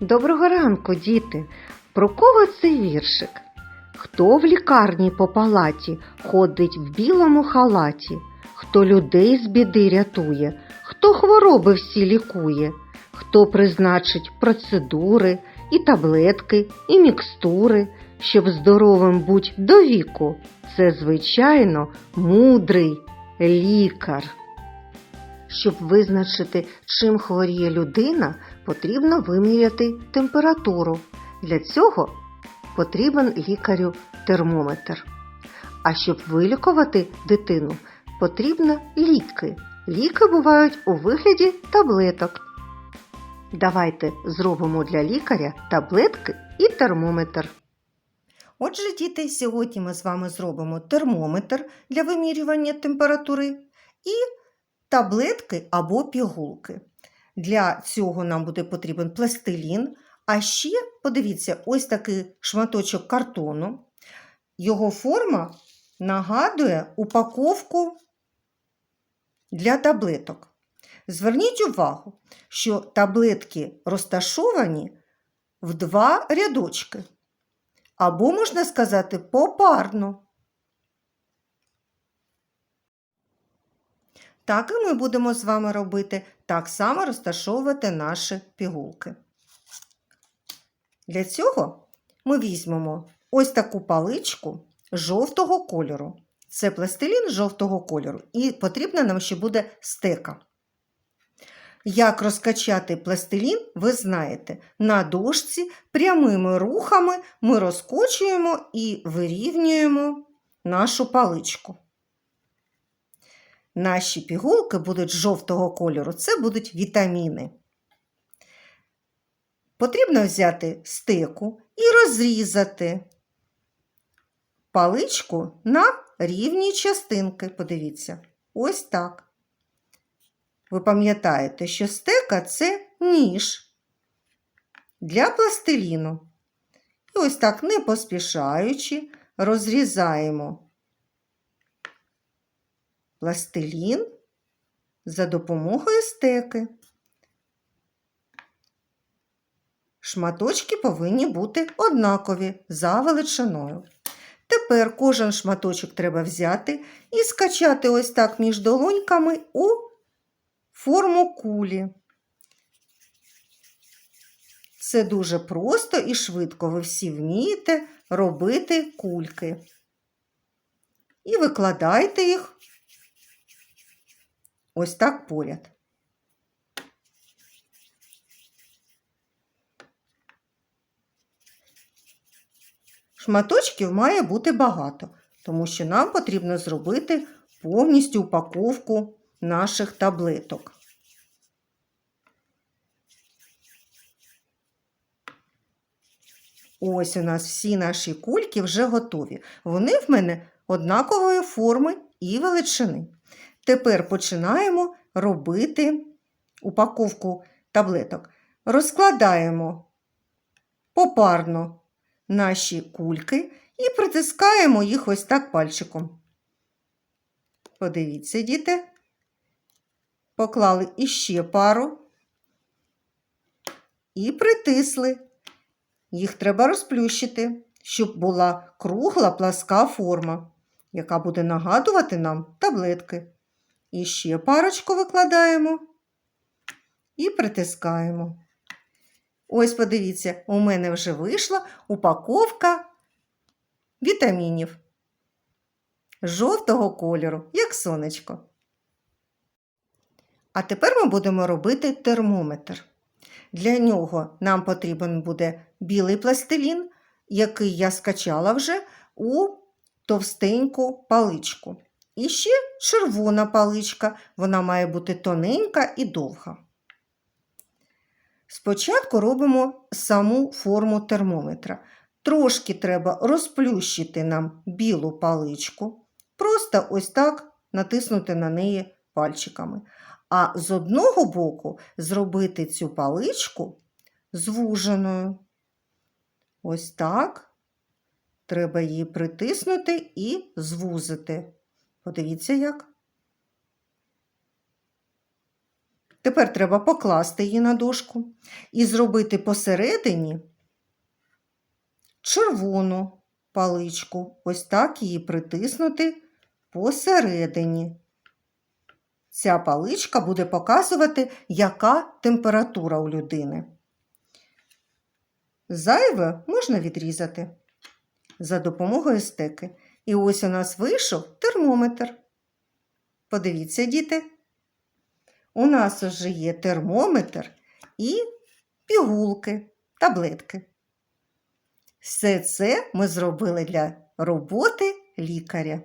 Доброго ранку, діти! Про кого цей віршик? Хто в лікарні по палаті ходить в білому халаті? Хто людей з біди рятує? Хто хвороби всі лікує? Хто призначить процедури і таблетки, і мікстури, щоб здоровим будь до віку? Це, звичайно, мудрий лікар. Щоб визначити, чим хворіє людина, потрібно виміряти температуру. Для цього потрібен лікарю термометр. А щоб вилікувати дитину, потрібно ліки. Ліки бувають у вигляді таблеток. Давайте зробимо для лікаря таблетки і термометр. Отже, діти, сьогодні ми з вами зробимо термометр для вимірювання температури і таблетки або пігулки. Для цього нам буде потрібен пластилін. А ще, подивіться, ось такий шматочок картону. Його форма нагадує упаковку для таблеток. Зверніть увагу, що таблетки розташовані в два рядочки. Або, можна сказати, попарно. Так і ми будемо з вами робити, так само розташовувати наші пігулки. Для цього ми візьмемо ось таку паличку жовтого кольору. Це пластилін жовтого кольору, і потрібна нам ще буде стека. Як розкачати пластилін, ви знаєте, на дошці прямими рухами ми розкочуємо і вирівнюємо нашу паличку. Наші пігулки будуть жовтого кольору, це будуть вітаміни. Потрібно взяти стеку і розрізати паличку на рівні частинки. Подивіться, ось так. Ви пам'ятаєте, що стека це ніж для пластиліну. І ось так, не поспішаючи, розрізаємо пластилін за допомогою стеки. Шматочки повинні бути однакові за величиною. Тепер кожен шматочок треба взяти і скачати ось так між долоньками у форму кулі. Це дуже просто і швидко ви всі вмієте робити кульки. І викладайте їх ось так поряд. Шматочків має бути багато, тому що нам потрібно зробити повністю упаковку наших таблеток. Ось у нас всі наші кульки вже готові. Вони в мене однакової форми і величини. Тепер починаємо робити упаковку таблеток. Розкладаємо попарно наші кульки і притискаємо їх ось так пальчиком. Подивіться, діти. Поклали іще пару і притисли. Їх треба розплющити, щоб була кругла пласка форма, яка буде нагадувати нам таблетки. І ще парочку викладаємо і притискаємо. Ось, подивіться, у мене вже вийшла упаковка вітамінів жовтого кольору, як сонечко. А тепер ми будемо робити термометр. Для нього нам потрібен буде білий пластилін, який я скачала вже у товстеньку паличку. І ще червона паличка, вона має бути тоненька і довга. Спочатку робимо саму форму термометра. Трошки треба розплющити нам білу паличку, просто ось так натиснути на неї пальчиками. А з одного боку зробити цю паличку звуженою. Ось так. Треба її притиснути і звузити. Подивіться як. Тепер треба покласти її на дошку і зробити посередині червону паличку. Ось так її притиснути посередині. Ця паличка буде показувати, яка температура у людини. Зайве можна відрізати за допомогою стеки. І ось у нас вийшов термометр. Подивіться, діти. У нас уже є термометр і пігулки, таблетки. Все це ми зробили для роботи лікаря.